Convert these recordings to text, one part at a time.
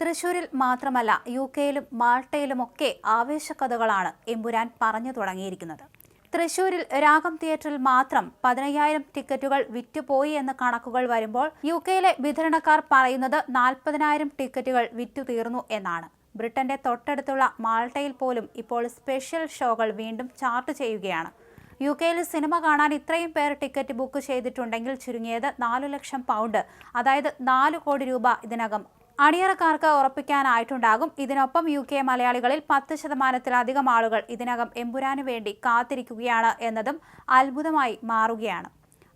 തൃശൂരിൽ മാത്രമല്ല യു കെയിലും മാൾട്ടയിലുമൊക്കെ ആവേശകഥകളാണ് എമ്പുരാൻ പറഞ്ഞു തുടങ്ങിയിരിക്കുന്നത്. തൃശൂരിൽ രാഗം തിയേറ്ററിൽ മാത്രം പതിനയ്യായിരം ടിക്കറ്റുകൾ വിറ്റുപോയി എന്ന കണക്കുകൾ വരുമ്പോൾ യു കെയിലെ വിതരണക്കാർ പറയുന്നത് നാൽപ്പതിനായിരം ടിക്കറ്റുകൾ വിറ്റു തീർന്നു എന്നാണ്. ബ്രിട്ടന്റെ തൊട്ടടുത്തുള്ള മാൾട്ടയിൽ പോലും ഇപ്പോൾ സ്പെഷ്യൽ ഷോകൾ വീണ്ടും ചാർട്ട് ചെയ്യുകയാണ്. യു കെയിൽ സിനിമ കാണാൻ ഇത്രയും പേർ ടിക്കറ്റ് ബുക്ക് ചെയ്തിട്ടുണ്ടെങ്കിൽ ചുരുങ്ങിയത് നാലു ലക്ഷം പൗണ്ട് അതായത് നാല് കോടി രൂപ ഇതിനകം അണിയറക്കാർക്ക് ഉറപ്പിക്കാനായിട്ടുണ്ടാകും. ഇതിനൊപ്പം യു കെ മലയാളികളിൽ പത്ത് ശതമാനത്തിലധികം ആളുകൾ ഇതിനകം എമ്പുരാനു വേണ്ടി കാത്തിരിക്കുകയാണ് എന്നതും അത്ഭുതമായി മാറുകയാണ്.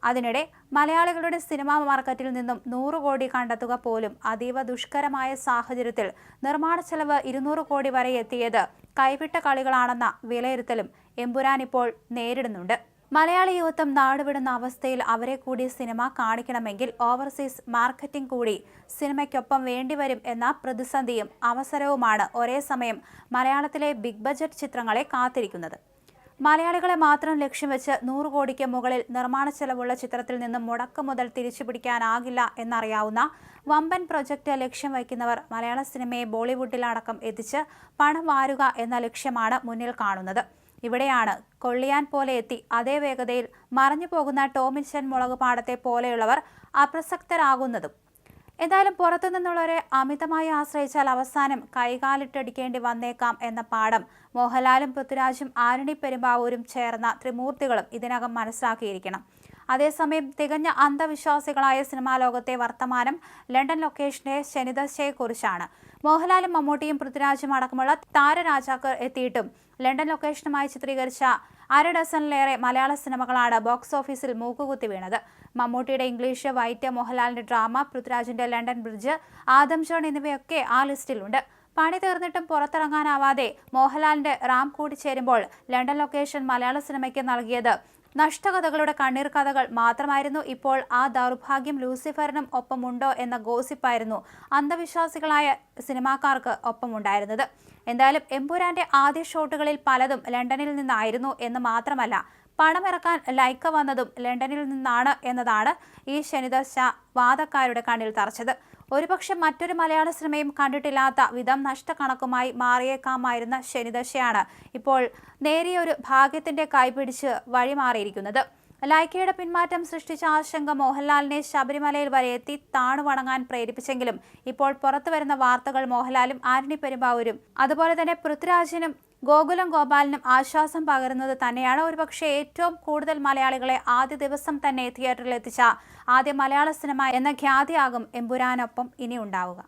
അതിനിടെ മലയാളികളുടെ സിനിമാ മാർക്കറ്റിൽ നിന്നും നൂറ് കോടി കണ്ടെത്തുക പോലും അതീവ ദുഷ്കരമായ സാഹചര്യത്തിൽ നിർമ്മാണ ചെലവ് ഇരുന്നൂറ് കോടി വരെ എത്തിയത് കൈവിട്ട കളികളാണെന്ന വിലയിരുത്തലും എമ്പുരാൻ ഇപ്പോൾ നേരിടുന്നുണ്ട്. മലയാളി യുവത്വം നാടുവിടുന്ന അവസ്ഥയിൽ അവരെ കൂടി സിനിമ കാണിക്കണമെങ്കിൽ ഓവർസീസ് മാർക്കറ്റിംഗ് കൂടി സിനിമയ്ക്കൊപ്പം വേണ്ടിവരും എന്ന പ്രതിസന്ധിയും അവസരവുമാണ് ഒരേ സമയം മലയാളത്തിലെ ബിഗ് ബജറ്റ് ചിത്രങ്ങളെ കാത്തിരിക്കുന്നത്. മലയാളികളെ മാത്രം ലക്ഷ്യം വെച്ച് നൂറ് കോടിക്ക് മുകളിൽ നിർമ്മാണ ചെലവുള്ള ചിത്രത്തിൽ നിന്ന് മുടക്ക് മുതൽ തിരിച്ചു പിടിക്കാനാകില്ല എന്നറിയാവുന്ന വമ്പൻ പ്രൊജക്റ്റ് ലക്ഷ്യം വയ്ക്കുന്നവർ മലയാള സിനിമയെ ബോളിവുഡിലടക്കം എത്തിച്ച് പണം വാരുക എന്ന ലക്ഷ്യമാണ് മുന്നിൽ കാണുന്നത്. ഇവിടെയാണ്. കൊള്ളിയാൻ പോലെ എത്തി. അതേ വേഗതയിൽ മറഞ്ഞു പോകുന്ന ടോമിൻഷൻ മുളക് പാടത്തെ പോലെയുള്ളവർ അപ്രസക്തരാകുന്നതും. എന്തായാലും പുറത്തു നിന്നുള്ളവരെ അമിതമായി ആശ്രയിച്ചാൽ അവസാനം കൈകാലിട്ടടിക്കേണ്ടി വന്നേക്കാം എന്ന പാഠം മോഹൻലാലും പൃഥ്വിരാജും ആരണി പെരുമ്പാവൂരും ചേർന്ന ത്രിമൂർത്തികളും ഇതിനകം മനസ്സിലാക്കിയിരിക്കണം. അതേസമയം തികഞ്ഞ അന്ധവിശ്വാസികളായ സിനിമാ ലോകത്തെ വർത്തമാനം ലണ്ടൻ ലൊക്കേഷന്റെ ശനിദശയെക്കുറിച്ചാണ് മോഹൻലാലും മമ്മൂട്ടിയും പൃഥ്വിരാജും അടക്കമുള്ള താരരാജാക്കർ എത്തിയിട്ടും ലണ്ടൻ ലൊക്കേഷനുമായി ചിത്രീകരിച്ച അര ഡസനിലേറെ മലയാള സിനിമകളാണ് ബോക്സ് ഓഫീസിൽ മൂക്കുകുത്തി വീണത്. മമ്മൂട്ടിയുടെ ഇംഗ്ലീഷ് വൈറ്റ് മോഹൻലാലിന്റെ ഡ്രാമ പൃഥ്വിരാജിന്റെ ലണ്ടൻ ബ്രിഡ്ജ് ആദം ജോൺ എന്നിവയൊക്കെ ആ ലിസ്റ്റിലുണ്ട്. പണി തീർന്നിട്ടും പുറത്തിറങ്ങാനാവാതെ മോഹൻലാലിന്റെ റാം കൂടിച്ചേരുമ്പോൾ ലണ്ടൻ ലൊക്കേഷൻ മലയാള സിനിമയ്ക്ക് നൽകിയത് നഷ്ടകഥകളുടെ കണ്ണീർ കഥകൾ മാത്രമായിരുന്നു ഇപ്പോൾ ആ ദൗർഭാഗ്യം ലൂസിഫറിനും ഒപ്പമുണ്ടോ എന്ന ഗോസിപ്പായിരുന്നു അന്ധവിശ്വാസികളായ സിനിമാക്കാർക്ക് ഒപ്പമുണ്ടായിരുന്നത്. എന്തായാലും എമ്പുരാന്റെ ആദ്യ ഷോട്ടുകളിൽ പലതും ലണ്ടനിൽ നിന്നായിരുന്നു എന്ന് മാത്രമല്ല പണമിറക്കാൻ ലൈക്ക വന്നതും ലണ്ടനിൽ നിന്നാണ് എന്നതാണ് ഈ ശനിദശ വാദക്കാരുടെ കണ്ണിൽ തറച്ചത്. ഒരുപക്ഷെ മറ്റൊരു മലയാള സിനിമയും കണ്ടിട്ടില്ലാത്ത വിധം നഷ്ടക്കണക്കുമായി മാറിയേക്കാമായിരുന്ന ശനിദശയാണ് ഇപ്പോൾ നേരിയൊരു ഭാഗ്യത്തിന്റെ കൈപിടിച്ച് വഴിമാറിയിരിക്കുന്നത്. ലൈക്കയുടെ പിന്മാറ്റം സൃഷ്ടിച്ച ആശങ്ക മോഹൻലാലിനെ ശബരിമലയിൽ വരെ എത്തി താണുവണങ്ങാൻ പ്രേരിപ്പിച്ചെങ്കിലും ഇപ്പോൾ പുറത്തുവരുന്ന വാർത്തകൾ മോഹൻലാലും ആന്റണി പെരുമ്പാവൂരും അതുപോലെ തന്നെ പൃഥ്വിരാജിനും ഗോകുലം ഗോപാലിനും ആശ്വാസം പകരുന്നത് തന്നെയാണ് ഒരുപക്ഷെ ഏറ്റവും കൂടുതൽ മലയാളികളെ ആദ്യ ദിവസം തന്നെ തിയേറ്ററിൽ എത്തിച്ച ആദ്യ മലയാള സിനിമ എന്ന ഖ്യാതിയാകും എമ്പുരാനൊപ്പം ഇനി ഉണ്ടാവുക